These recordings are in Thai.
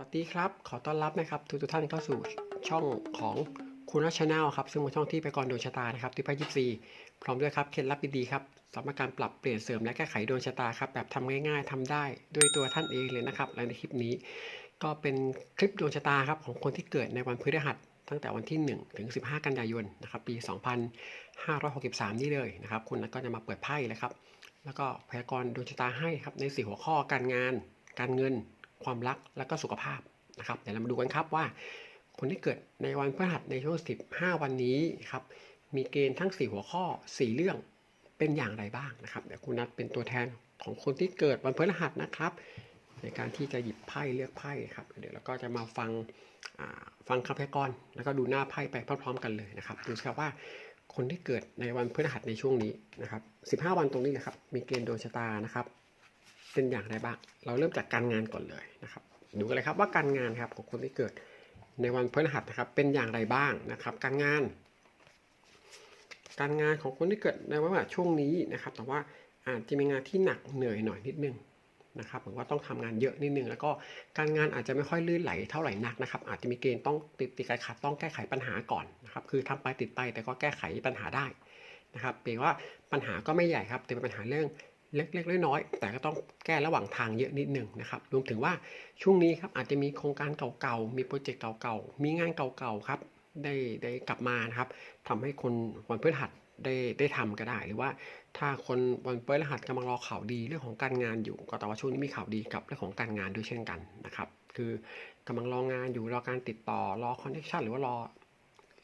สวัสดีครับ ขอต้อนรับนะครับทุกทุกท่านเข้าสู่ช่องของคุณรัชแนลครับ ซึ่งเป็นช่องที่ไปกรดวงชะตานะครับที่ไพ่ยิปซีพร้อมด้วยครับเคล็ดลับดีๆครับสำหรับการปรับเปลี่ยนเสริมและแก้ไขดวงชะตาครับแบบทำง่าย ๆทำได้ด้วยตัวท่านเองเลยนะครับและในคลิปนี้ ก็เป็นคลิปดวงชะตาครับของคนที่เกิดในวันพฤหัสตั้งแต่วันที่ 1 ถึง 15 กันยายนนะครับปี 2563 นี่เลยนะครับ คุณนัทก็จะมาเปิดไพ่เลยครับ แล้วก็พยากรณ์ดวงชะตาให้ครับในสี่หัวข้อการงาน การเงิน ความรักแล้วก็สุขภาพนะครับเดี๋ยวเรามาดูกันครับว่า คนที่เกิดในวันพฤหัสในช่วง 15 วันนี้ครับมีเกณฑ์ทั้ง 4 หัวข้อ 4 เรื่องเป็นอย่างไรบ้างนะครับเดี๋ยวคุณนัทเป็นตัวแทนของคนที่เกิดวันพฤหัสนะครับ ในการที่จะหยิบไพ่เลือกไพ่ครับ เดี๋ยวเราก็จะมาฟังฟังคำพยากรณ์แล้วก็ดูหน้าไพ่ไปพร้อมๆกันเลยนะครับดูสิครับว่าคนที่เกิดในวันพฤหัสในช่วงนี้นะครับ 15 วันตรงนี้นะครับ มีเกณฑ์โดวงชะตานะครับ เป็นอย่างไรบ้าง เราเริ่มจากการงานก่อนเลยนะครับ ดูกันเลยครับว่าการงานครับของคนที่เกิดในวันพฤหัสนะครับเป็นอย่างไรบ้างนะครับ การงาน การงานของคนที่เกิดในวันพฤหัสช่วงนี้นะครับ แต่ว่าอาจจะมีงานที่หนักเหนื่อยหน่อยนิดนึงนะครับเหมือนว่าต้องทำงานเยอะนิดนึง แล้วก็การงานอาจจะไม่ค่อยลื่นไหลเท่าไหร่นักนะครับ อาจจะมีเกณฑ์ต้องติดติดขัดขัดต้องแก้ไขปัญหาก่อนนะครับ คือทำไปติดไปแต่ก็แก้ไขปัญหาได้นะครับเพียงว่าปัญหาก็ไม่ใหญ่ครับ แต่เป็นปัญหาเรื่อง เล็กๆน้อยๆแต่ก็ต้องแก้ระหว่างทางเยอะนิดหนึ่งนะครับรวมถึงว่าช่วงนี้ครับอาจจะมีโครงการเก่าๆมีโปรเจกต์เก่าๆมีงานเก่าๆครับได้ได้กลับมานะครับทำให้คนวันพฤหัสได้ได้ทำก็ได้ หรือว่าถ้าคนวันพฤหัสกำลังรอข่าวดีเรื่องของการงานอยู่ ก็แต่ว่าช่วงนี้มีข่าวดีกับเรื่องของการงานด้วยเช่นกันนะครับคือกำลังรองานอยู่รอการติดต่อรอคอนเนคชันหรือว่ารอ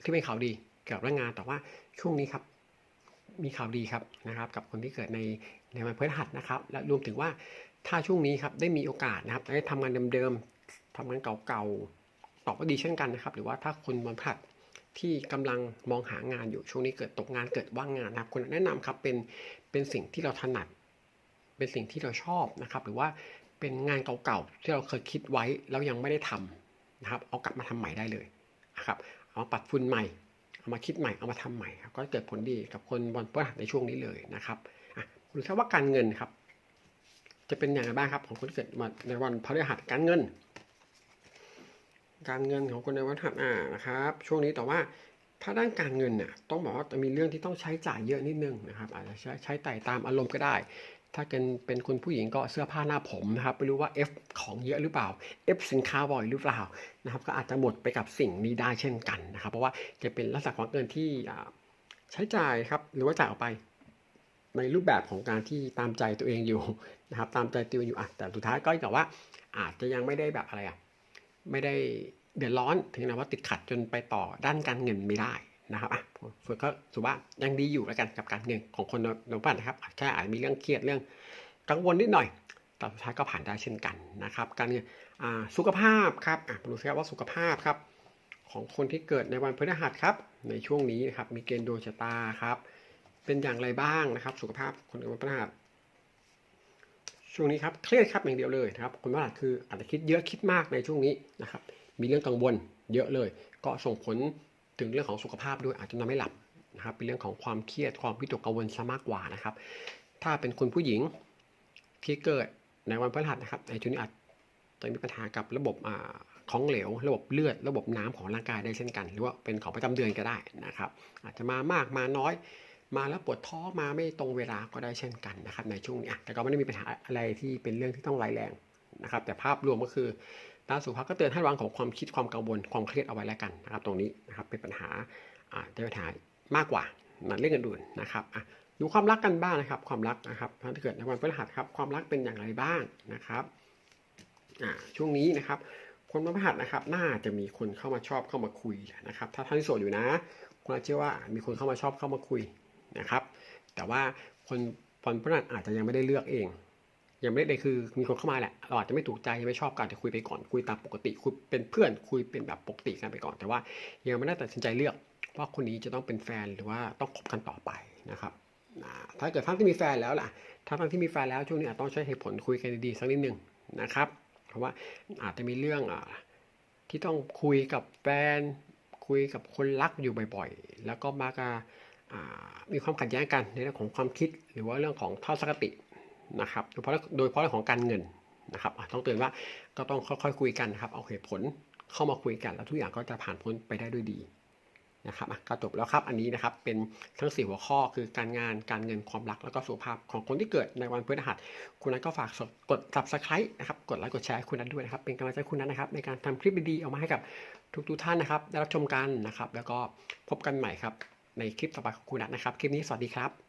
ที่เป็นข่าวดีเกี่ยวกับเรื่องงานแต่ว่าช่วงนี้ครับ มีข่าวดีครับนะครับ กับคนที่เกิดในในวันพฤหัสนะครับ และรวมถึงว่าถ้าช่วงนี้ครับได้มีโอกาสนะครับได้ทำงานเดิมๆทำงานเก่าๆตอบว่าดีเช่นกันนะครับ หรือว่าถ้าคนวันพฤหัสที่กำลังมองหางานอยู่ช่วงนี้เกิดตกงานเกิดว่างงานนะครับคนแนะนำครับเป็นเป็นสิ่งที่เราถนัด เป็นสิ่งที่เราชอบนะครับ หรือว่าเป็นงานเก่าๆที่เราเคยคิดไว้แล้วยังไม่ได้ทำนะครับ เอากลับมาทำใหม่ได้เลยนะครับเอามาปัดฝุ่นใหม่ เอามาคิดใหม่เอามาทำใหม่ครับก็เกิดผลดีกับคนวันพฤหัสในช่วงนี้เลยนะครับอะดูครับว่าการเงินครับ จะเป็นอย่างไรบ้างครับ ของคนที่เกิดในวันพฤหัสการเงิน การเงินของคนในวันพฤหัสอ่านะครับ ช่วงนี้แต่ว่าถ้าด้านการเงินเนี่ยต้องบอกว่าจะมีเรื่องที่ต้องใช้จ่ายเยอะนิดนึงนะครับอาจจะใช้ใช้ไต่ตามอารมณ์ก็ได้ ถ้าเป็นเป็นคนผู้หญิงก็เสื้อผ้าหน้าผมนะครับไม่รู้ว่า F ของเยอะหรือเปล่า F สินค้าบ่อยหรือเปล่านะครับ ก็อาจจะหมดไปกับสิ่งนี้ได้เช่นกันนะครับ เพราะว่าจะเป็นลักษณะของเงินที่ใช้จ่ายครับหรือว่าจ่ายออกไป ในรูปแบบของการที่ตามใจตัวเองอยู่นะครับ ตามใจตัวเองอยู่อะแต่สุดท้ายก็แต่ว่า อาจจะยังไม่ได้แบบอะไรอะไม่ได้เดือดร้อนถึงขนาดว่าติดขัดจนไปต่อด้านการเงินไม่ได้ นะครับอะฝึกก็ถือว่ายังดีอยู่แล้วกันกับการเงินของคนในปัจนะครับแค่อาจมีเรื่องเครียดเรื่องกังวลนิดหน่อย แต่สุดท้ายก็ผ่านได้เช่นกันนะครับ การเงินอ่าสุขภาพครับอะมาดูซิครับว่าสุขภาพครับของคนที่เกิดในวันพฤหัสครับ ในช่วงนี้นะครับมีเกณฑ์ดวงชะตาครับเป็นอย่างไรบ้างนะครับ สุขภาพคนในวันพฤหัสช่วงนี้ครับเครียดครับอย่างเดียวเลยนะครับคนพฤหัสคืออาจจะคิดเยอะคิดมากในช่วงนี้นะครับมีเรื่องกังวลเยอะเลย ก็ส่งผล ถึงเรื่องของสุขภาพด้วยอาจจะนอนไม่หลับนะครับเป็นเรื่องของความเครียดความวิตกกังวลซะมากกว่านะครับ ถ้าเป็นคนผู้หญิงที่เกิดในวันพฤหัสนะครับในช่วงนี้อาจจะมีปัญหากับระบบอ่าของเหลว ระบบเลือด ระบบน้ำของร่างกายได้เช่นกัน หรือว่าเป็นของประจำเดือนก็ได้นะครับ อาจจะมามากมาน้อย มาแล้วปวดท้องมาไม่ตรงเวลาก็ได้เช่นกันนะครับในช่วงนี้แต่ก็ไม่ได้มีปัญหาอะไรที่เป็นเรื่องที่ต้องร้ายแรงนะครับ แต่ภาพรวมก็คือ ด้านสุขภาพก็เตือนให้ระวังของความคิดความกังวลความเครียดเอาไว้แล้วกันนะครับ ตรงนี้นะครับเป็นปัญหาอ่าเป็นปัญหามากกว่าเรื่องอื่นๆนะครับอะดูความรักกันบ้างนะครับ ความรักนะครับถ้าเกิดในวันพฤหัสครับความรักเป็นอย่างไรบ้างนะครับอ่าช่วงนี้นะครับ คนวันพฤหัสนะครับ น่าจะมีคนเข้ามาชอบเข้ามาคุยนะครับ ถ้าท่านที่โสดอยู่นะคุณอาจเชื่อว่ามีคนเข้ามาชอบเข้ามาคุยนะครับ แต่ว่าคนวันพฤหัสอาจจะยังไม่ได้เลือกเอง ยังไม่ได้คือมีคนเข้ามาแหละเราอาจจะไม่ถูกใจยังไม่ชอบกันจะคุยไปก่อนคุยตามปกติคุยเป็นเพื่อนคุยเป็นแบบปกติกันไปก่อน แต่ว่ายังไม่ได้ตัดสินใจเลือกว่าคนนี้จะต้องเป็นแฟนหรือว่าต้องคบกันต่อไปนะครับถ้าเกิดท่านที่มีแฟนแล้วล่ะ ถ้าท่านที่มีแฟนแล้วช่วงนี้อาจต้องใช้เหตุผลคุยกันดีๆสักนิดหนึ่งนะครับ เพราะว่าอาจจะมีเรื่องอที่ต้องคุยกับแฟน คุยกับคนรักอยู่บ่อยๆ แล้วก็มากามีความขัดแย้งกันในเรื่องของความคิดหรือว่าเรื่องของทัศนคติ นะครับโดยเฉพาะโดยเฉพาะเรื่องของการเงินนะครับต้องเตือนว่าก็ต้องค่อยๆคุยกันนะครับเอาเหตุผลเข้ามาคุยกันแล้วทุกอย่างก็จะผ่านพ้นไปได้ด้วยดีนะครับก็จบแล้วครับอันนี้นะครับเป็นทั้งสี่หัวข้อคือการงานการเงินความรักแล้วก็สุขภาพของคนที่เกิดในวันพฤหัส คุณนัทก็ฝากกด subscribe นะครับกดไลค์กดแชร์คุณนัทด้วยนะครับเป็นกำลังใจคุณนัทนะครับในการทำคลิปดีๆออกมาให้กับทุกๆท่านนะครับได้รับชมกันนะครับแล้วก็พบกันใหม่ครับในคลิปต่อไปของคุณนัทนะครับคลิปนี้สวัสดีครับ